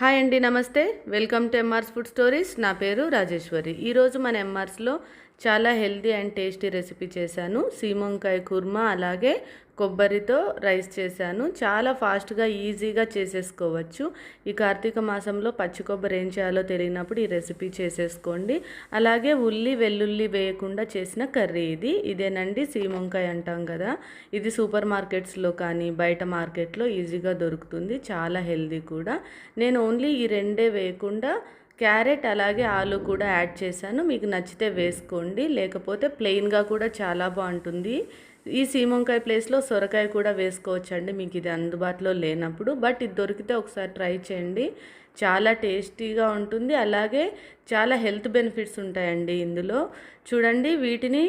Hi అండి నమస్తే. Welcome to MR's food stories. నా పేరు రాజేశ్వరి. ఈరోజు మన ఎంఆర్స్లో చాలా హెల్తీ అండ్ టేస్టీ రెసిపీ చేశాను. సీమంకాయ కుర్మా అలాగే కొబ్బరితో రైస్ చేశాను. చాలా ఫాస్ట్గా ఈజీగా చేసేసుకోవచ్చు. ఈ కార్తీక మాసంలో పచ్చి కొబ్బరి ఏం చేయాలో తెలియనప్పుడు ఈ రెసిపీ చేసేసుకోండి. అలాగే ఉల్లి వెల్లుల్లి వేయకుండా చేసిన కర్రీ ఇది. ఇదేనండి సీమంకాయ అంటాం కదా. ఇది సూపర్ మార్కెట్స్లో కానీ బయట మార్కెట్లో ఈజీగా దొరుకుతుంది. చాలా హెల్దీ కూడా. నేను ఓన్లీ ఈ రెండే వేయకుండా క్యారెట్ అలాగే ఆలు కూడా యాడ్ చేశాను. మీకు నచ్చితే వేసుకోండి. లేకపోతే ప్లెయిన్గా కూడా చాలా బాగుంటుంది. ఈ సీమంకాయ ప్లేస్లో సొరకాయ కూడా వేసుకోవచ్చండి. మీకు ఇది అందుబాటులో లేనప్పుడు. బట్ ఇది దొరికితే ఒకసారి ట్రై చేయండి. చాలా టేస్టీగా ఉంటుంది. అలాగే చాలా హెల్త్ బెనిఫిట్స్ ఉంటాయండి ఇందులో. చూడండి వీటిని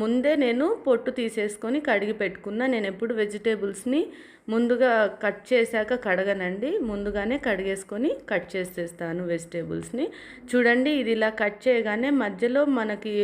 ముందే నేను పొట్టు తీసేసుకొని కడిగి పెట్టుకున్నా. నేను ఎప్పుడు వెజిటేబుల్స్ని ముందుగా కట్ చేశాక కడగనండి. ముందుగానే కడిగేసుకొని కట్ చేసేస్తాను వెజిటేబుల్స్ని. చూడండి ఇది ఇలా కట్ చేయగానే మధ్యలో మనకి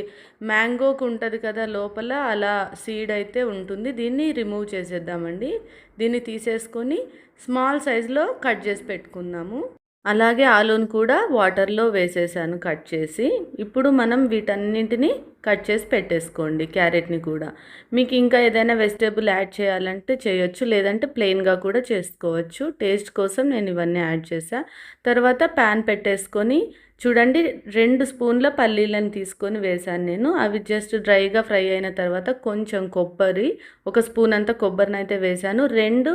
మ్యాంగోకు ఉంటుంది కదా లోపల అలా సీడ్ అయితే ఉంటుంది. దీన్ని రిమూవ్ చేసేద్దామండి. దీన్ని తీసేసుకొని స్మాల్ సైజులో కట్ చేసి పెట్టుకుందాము. అలాగే ఆలూని కూడా వాటర్లో వేసేసాను కట్ చేసి. ఇప్పుడు మనం వీటన్నింటిని కట్ చేసి పెట్టేసుకోండి క్యారెట్ని కూడా. మీకు ఇంకా ఏదైనా వెజిటేబుల్ యాడ్ చేయాలంటే చేయొచ్చు లేదంటే ప్లెయిన్గా కూడా చేసుకోవచ్చు. టేస్ట్ కోసం నేను ఇవన్నీ యాడ్ చేసా తర్వాత ప్యాన్ పెట్టేసుకొని చూడండి రెండు స్పూన్ల పల్లీలను తీసుకొని వేశాను నేను. అవి జస్ట్ డ్రైగా ఫ్రై అయిన తర్వాత కొంచెం కొబ్బరి ఒక స్పూన్ అంత కొబ్బరిని అయితే వేశాను. రెండు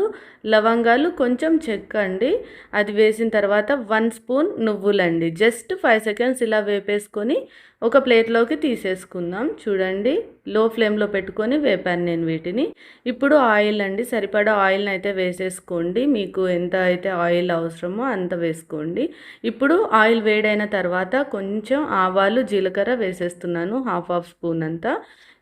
లవంగాలు కొంచెం చెక్క అండి. అది వేసిన తర్వాత వన్ స్పూన్ నువ్వులండి. జస్ట్ ఫైవ్ సెకండ్స్ ఇలా వేపేసుకొని ఒక ప్లేట్లోకి తీసేసుకుందాం. చూడండి లో ఫ్లేమ్లో పెట్టుకొని వేపాను నేను వీటిని. ఇప్పుడు ఆయిల్ అండి సరిపడా ఆయిల్ని అయితే వేసేసుకోండి. మీకు ఎంత అయితే ఆయిల్ అవసరమో అంత వేసుకోండి. ఇప్పుడు ఆయిల్ వేడైన తర్వాత కొంచెం ఆవాలు జీలకర్ర వేసేస్తున్నాను హాఫ్ హాఫ్ స్పూన్ అంతా.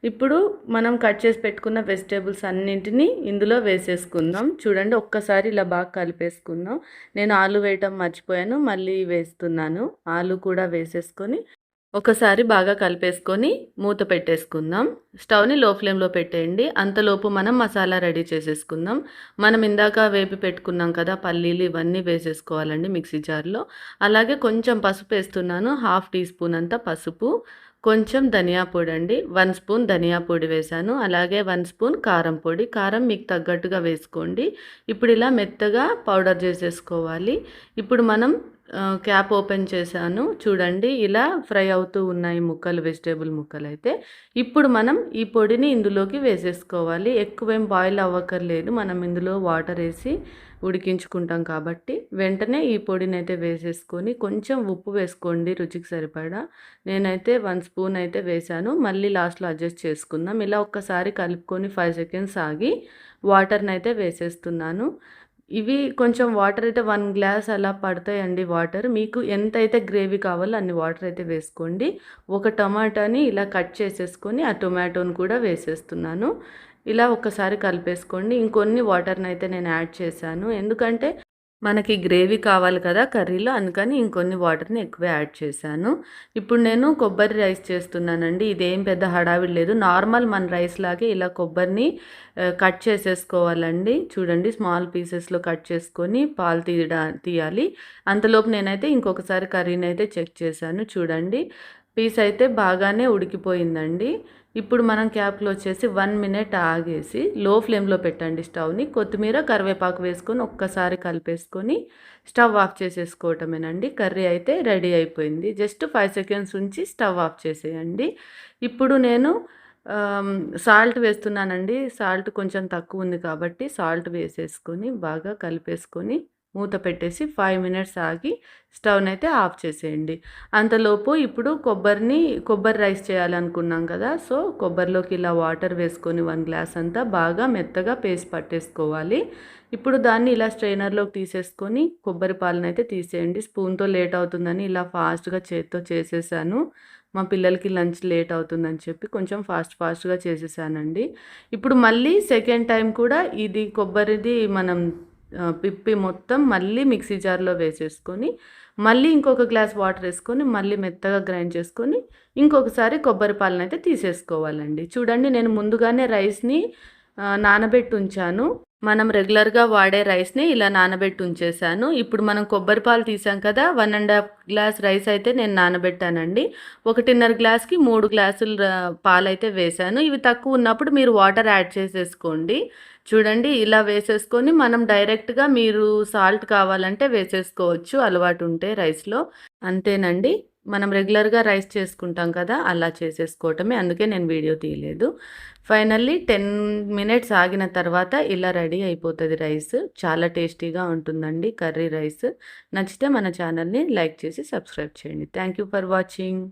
ఇప్పుడు మనం కట్ చేసి పెట్టుకున్న వెజిటేబుల్స్ అన్నింటినీ ఇందులో వేసేసుకుందాం. చూడండి ఒక్కసారి ఇలా బాగా కలిపేసుకుందాం. నేను ఆలు వేయటం మర్చిపోయాను మళ్ళీ వేస్తున్నాను. ఆలు కూడా వేసేసుకొని ఒకసారి బాగా కలిపేసుకొని మూత పెట్టేసుకుందాం. స్టవ్ని లో ఫ్లేమ్లో పెట్టేయండి. అంతలోపు మనం మసాలా రెడీ చేసేసుకుందాం. మనం ఇందాక వేపి పెట్టుకున్నాం కదా పల్లీలు ఇవన్నీ వేసేసుకోవాలండి మిక్సీ జార్లో. అలాగే కొంచెం పసుపు వేస్తున్నాను. హాఫ్ టీ స్పూన్ అంత పసుపు. కొంచెం ధనియా పొడి అండి. వన్ స్పూన్ ధనియా పొడి వేశాను. అలాగే వన్ స్పూన్ కారం పొడి. కారం మీకు తగ్గట్టుగా వేసుకోండి. ఇప్పుడు ఇలా మెత్తగా పౌడర్ చేసేసుకోవాలి. ఇప్పుడు మనం క్యాప్ ఓపెన్ చేశాను. చూడండి ఇలా ఫ్రై అవుతూ ఉన్నాయి ముక్కలు వెజిటేబుల్ ముక్కలు అయితే ఇప్పుడు మనం ఈ పొడిని ఇందులోకి వేసేసుకోవాలి. ఎక్కువేం బాయిల్ అవ్వక్కర్లేదు. మనం ఇందులో వాటర్ వేసి ఉడికించుకుంటాం కాబట్టి. వెంటనే ఈ పొడిని అయితే వేసేసుకొని కొంచెం ఉప్పు వేసుకోండి రుచికి సరిపడా. నేనైతే వన్ స్పూన్ అయితే వేశాను. మళ్ళీ లాస్ట్లో అడ్జస్ట్ చేసుకుందాం. ఇలా ఒక్కసారి కలుపుకొని ఫైవ్ సెకండ్స్ ఆగి వాటర్ని అయితే వేసేస్తున్నాను. ఇవి కొంచెం వాటర్ అయితే వన్ గ్లాస్ అలా పడతాయండి వాటర్ మీకు ఎంత అయితే గ్రేవీ కావాలో అన్ని వాటర్ అయితే వేసుకోండి. ఒక టమాటాని ఇలా కట్ చేసేసుకొని ఆ టొమాటోని కూడా వేసేస్తున్నాను. ఇలా ఒక్కసారి కలిపేసుకోండి. ఇంకొన్ని వాటర్ని అయితే నేను యాడ్ చేశాను. ఎందుకంటే మనకి గ్రేవీ కావాలి కదా కర్రీలో అందుకని ఇంకొన్ని వాటర్ని ఎక్కువ యాడ్ చేశాను. ఇప్పుడు నేను కొబ్బరి రైస్ చేస్తున్నానండి. ఇదేం పెద్ద హడావిడి లేదు. నార్మల్ మన రైస్ లాగే ఇలా కొబ్బరిని కట్ చేసేసుకోవాలండి. చూడండి స్మాల్ పీసెస్లో కట్ చేసుకొని పాలు తీయడా తీయాలి. అంతలోపు నేనైతే ఇంకొకసారి కర్రీని అయితే చెక్ చేశాను. చూడండి పీస్ అయితే బాగానే ఉడికిపోయిందండి. ఇప్పుడు మనం క్యాప్లో వచ్చేసి వన్ మినిట్ ఆగేసి లో ఫ్లేమ్లో పెట్టండి స్టవ్ని. కొత్తిమీర కరివేపాకు వేసుకొని ఒక్కసారి కలిపేసుకొని స్టవ్ ఆఫ్ చేసేసుకోవటమేనండి. కర్రీ అయితే రెడీ అయిపోయింది. జస్ట్ ఫైవ్ సెకండ్స్ ఉంచి స్టవ్ ఆఫ్ చేసేయండి. ఇప్పుడు నేను సాల్ట్ వేస్తున్నానండి. సాల్ట్ కొంచెం తక్కువ ఉంది కాబట్టి సాల్ట్ వేసేసుకొని బాగా కలిపేసుకొని మూత పెట్టేసి ఫైవ్ మినిట్స్ ఆగి స్టవ్ని అయితే ఆఫ్ చేసేయండి. అంతలోపు ఇప్పుడు కొబ్బరిని కొబ్బరి రైస్ చేయాలనుకున్నాం కదా సో కొబ్బరిలోకి ఇలా వాటర్ వేసుకొని వన్ గ్లాస్ అంతా బాగా మెత్తగా పేస్ట్ పట్టేసుకోవాలి. ఇప్పుడు దాన్ని ఇలా స్ట్రైనర్లోకి తీసేసుకొని కొబ్బరి పాలను అయితే తీసేయండి స్పూన్తో లేట్ అవుతుందని ఇలా ఫాస్ట్గా చేత్తో చేసేసాను. మా పిల్లలకి లంచ్ లేట్ అవుతుందని చెప్పి కొంచెం ఫాస్ట్ ఫాస్ట్గా చేసేసానండి. ఇప్పుడు మళ్ళీ సెకండ్ టైం కూడా ఇది కొబ్బరిది మనం పిప్పి మొత్తం మళ్ళీ మిక్సీ జార్లో వేసేసుకొని మళ్ళీ ఇంకొక గ్లాస్ వాటర్ వేసుకొని మళ్ళీ మెత్తగా గ్రైండ్ చేసుకొని ఇంకొకసారి కొబ్బరి పాలను అయితే తీసేసుకోవాలండి. చూడండి నేను ముందుగానే రైస్ని నానబెట్టి ఉంచాను. మనం రెగ్యులర్గా వాడే రైస్ని ఇలా నానబెట్టి ఉంచేసాను. ఇప్పుడు మనం కొబ్బరి పాలు తీసాం కదా one and half glass rice అయితే నేను నానబెట్టానండి. ఒకటిన్నర గ్లాస్కి మూడు గ్లాసులు పాలు అయితే వేసాను. ఇవి తక్కువ ఉన్నప్పుడు మీరు వాటర్ యాడ్ చేసేసుకోండి. చూడండి ఇలా వేసేసుకొని మనం డైరెక్ట్గా మీరు సాల్ట్ కావాలంటే వేసేసుకోవచ్చు అలవాటు ఉంటే రైస్లో. అంతేనండి. మనం రెగ్యులర్గా రైస్ చేసుకుంటాం కదా అలా చేసేసుకోవటమే. అందుకే నేను వీడియో తీయలేదు. ఫైనల్లీ టెన్ మినిట్స్ ఆగిన తర్వాత ఇలా రెడీ అయిపోతుంది రైస్. చాలా టేస్టీగా ఉంటుందండి కర్రీ రైస్. నచ్చితే మన ఛానల్ని లైక్ చేసి సబ్స్క్రైబ్ చేయండి. Thank you for watching.